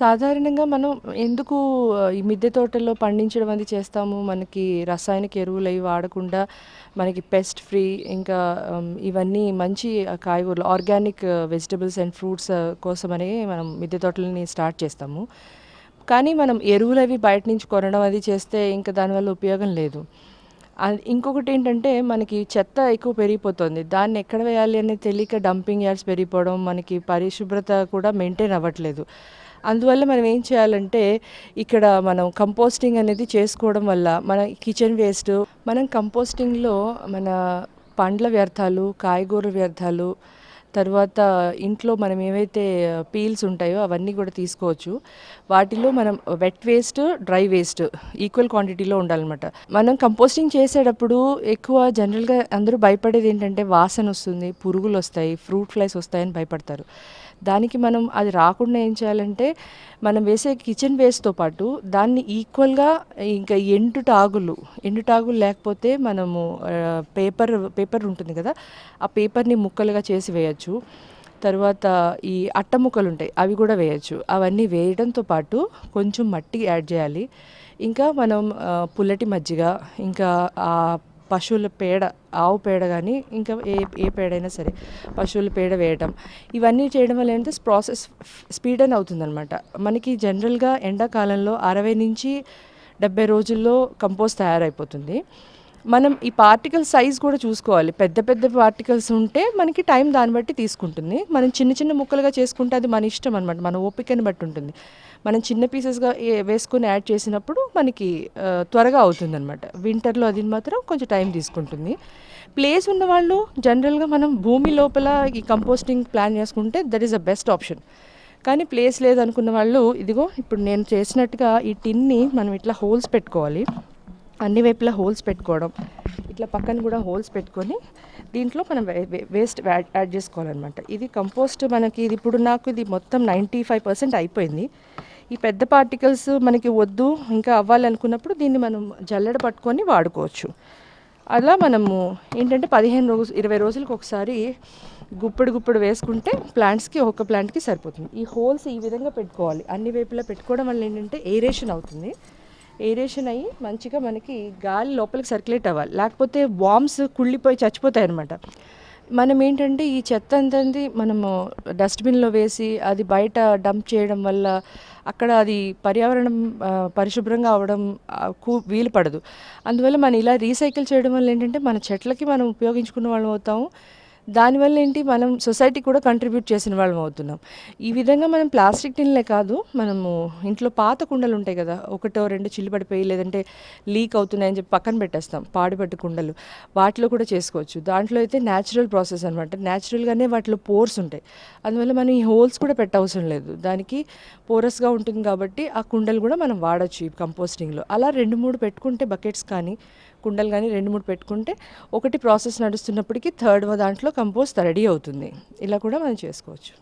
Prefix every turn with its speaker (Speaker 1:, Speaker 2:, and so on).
Speaker 1: సాధారణంగా మనం ఎందుకు ఈ మిద్దె తోటల్లో పండించడం అది చేస్తాము? మనకి రసాయనిక ఎరువులు అవి వాడకుండా మనకి పెస్ట్ ఫ్రీ ఇంకా ఇవన్నీ మంచి కాయగూరలు ఆర్గానిక్ వెజిటబుల్స్ అండ్ ఫ్రూట్స్ కోసమని మనం మిద్దె తోటలని స్టార్ట్ చేస్తాము. కానీ మనం ఎరువులు అవి బయట నుంచి కొనడం అది చేస్తే ఇంకా దానివల్ల ఉపయోగం లేదు. ఇంకొకటి ఏంటంటే మనకి చెత్త ఎక్కువ పెరిగిపోతుంది. దాన్ని ఎక్కడ వేయాలి అనేది తెలియక డంపింగ్ యార్డ్స్ పెరిగిపోవడం మనకి పరిశుభ్రత కూడా మెయింటైన్ అవ్వట్లేదు. అందువల్ల మనం ఏం చేయాలంటే ఇక్కడ మనం కంపోస్టింగ్ అనేది చేసుకోవడం వల్ల మన కిచెన్ వేస్ట్ మనం కంపోస్టింగ్లో మన పండ్ల వ్యర్థాలు కాయగూర వ్యర్థాలు తర్వాత ఇంట్లో మనం ఏవైతే పీల్స్ ఉంటాయో అవన్నీ కూడా తీసుకోవచ్చు. వాటిలో మనం wet waste dry waste equal క్వాంటిటీలో ఉండాలన్నమాట. మనం కంపోస్టింగ్ చేసేటప్పుడు ఎక్కువ జనరల్గా అందరూ భయపడేది ఏంటంటే వాసన వస్తుంది పురుగులు వస్తాయి ఫ్రూట్ ఫ్లైస్ వస్తాయని భయపడతారు. దానికి మనం అది రాకుండా ఏం చేయాలంటే మనం వేసే కిచెన్ వేస్ట్తో పాటు దాన్ని ఈక్వల్గా ఇంకా ఎండు టాగులు ఎండు టాగులు లేకపోతే మనము పేపర్ పేపర్ ఉంటుంది కదా ఆ పేపర్ని ముక్కలుగా చేసి వేయచ్చు. తర్వాత ఈ అట్ట ముక్కలు ఉంటాయి అవి కూడా వేయచ్చు. అవన్నీ వేయడంతో పాటు కొంచెం మట్టి యాడ్ చేయాలి. ఇంకా మనం పుల్లటి మజ్జిగ ఇంకా ఆ పశువుల పేడ ఆవు పేడ కానీ ఇంకా ఏ ఏ పేడైనా సరే పశువుల పేడ వేయటం. ఇవన్నీ చేయడం వల్ల ఏంటంటే ప్రాసెస్ స్పీడ్ అని అవుతుందన్నమాట. మనకి జనరల్గా ఎండాకాలంలో అరవై నుంచి డెబ్బై రోజుల్లో కంపోస్ట్ తయారైపోతుంది. మనం ఈ పార్టికల్ సైజ్ కూడా చూసుకోవాలి. పెద్ద పెద్ద పార్టికల్స్ ఉంటే మనకి టైం దాన్ని బట్టి తీసుకుంటుంది. మనం చిన్న చిన్న ముక్కలుగా చేసుకుంటే అది మన ఇష్టం అనమాట మన ఓపికని బట్టి ఉంటుంది. మనం చిన్న పీసెస్గా వేసుకొని యాడ్ చేసినప్పుడు మనకి త్వరగా అవుతుంది అనమాట వింటర్లో అది మాత్రం కొంచెం టైం తీసుకుంటుంది. ప్లేస్ ఉన్న వాళ్ళు జనరల్గా మనం భూమి లోపల ఈ కంపోస్టింగ్ ప్లాన్ చేసుకుంటే that is the best option కానీ ప్లేస్ లేదనుకున్న వాళ్ళు ఇదిగో ఇప్పుడు నేను చేసినట్టుగా ఈ టిన్ని మనం ఇట్లా హోల్స్ పెట్టుకోవాలి. అన్ని వైపులా హోల్స్ పెట్టుకోవడం ఇట్లా పక్కన కూడా హోల్స్ పెట్టుకొని దీంట్లో మనం వే- వేస్ట్ యాడ్ యాడ్ చేసుకోవాలన్నమాట. ఇది కంపోస్ట్ మనకి ఇది ఇప్పుడు నాకు ఇది మొత్తం నైంటీ ఫైవ్ పర్సెంట్ అయిపోయింది. ఈ పెద్ద పార్టికల్స్ మనకి వద్దు ఇంకా అవ్వాలనుకున్నప్పుడు దీన్ని మనం జల్లెడ పట్టుకొని వాడుకోవచ్చు. అలా మనము ఏంటంటే పదిహేను రోజు ఇరవై రోజులకు ఒకసారి గుప్పుడు గుప్పుడు వేసుకుంటే ప్లాంట్స్కి ఒక ప్లాంట్కి సరిపోతుంది. ఈ హోల్స్ ఈ విధంగా పెట్టుకోవాలి. అన్ని వైపులా పెట్టుకోవడం వల్ల ఏంటంటే ఏరేషన్ అవుతుంది. ఏరేషన్ అయ్యి మంచిగా మనకి గాలి లోపలికి సర్క్యులేట్ అవ్వాలి. లేకపోతే వామ్స్ కుళ్ళిపోయి చచ్చిపోతాయి అనమాట మనం ఏంటంటే ఈ చెత్త అంతంది మనము డస్ట్బిన్లో వేసి అది బయట డంప్ చేయడం వల్ల అక్కడ అది పర్యావరణం పరిశుభ్రంగా అవడం కూ వీలు పడదు. అందువల్ల మనం ఇలా రీసైకిల్ చేయడం వల్ల ఏంటంటే మన చెట్లకి మనం ఉపయోగించుకున్న వాళ్ళం అవుతాము. దానివల్ల ఏంటి? మనం సొసైటీ కూడా కంట్రిబ్యూట్ చేసిన వాళ్ళం అవుతున్నాం. ఈ విధంగా మనం ప్లాస్టిక్ టిన్లే కాదు మనము ఇంట్లో పాత కుండలు ఉంటాయి కదా ఒకటో రెండు చిల్లుపడిపోయి లేదంటే లీక్ అవుతున్నాయని చెప్పి పక్కన పెట్టేస్తాం పాడుపట్టు కుండలు. వాటిలో కూడా చేసుకోవచ్చు. దాంట్లో అయితే న్యాచురల్ ప్రాసెస్ అనమాట న్యాచురల్గానే వాటిలో పోర్స్ ఉంటాయి. అందువల్ల మనం ఈ హోల్స్ కూడా పెట్టవసరం లేదు. దానికి పోరస్గా ఉంటుంది కాబట్టి ఆ కుండలు కూడా మనం వాడచ్చు ఈ కంపోస్టింగ్లో అలా రెండు మూడు పెట్టుకుంటే బకెట్స్ కానీ కుండలు కానీ రెండు మూడు పెట్టుకుంటే ఒకటి ప్రాసెస్ నడుస్తున్నప్పటికీ థర్డ్ దాంట్లో కంపోస్ట్ రెడీ అవుతుంది. ఇలా కూడా మనం చేసుకోవచ్చు.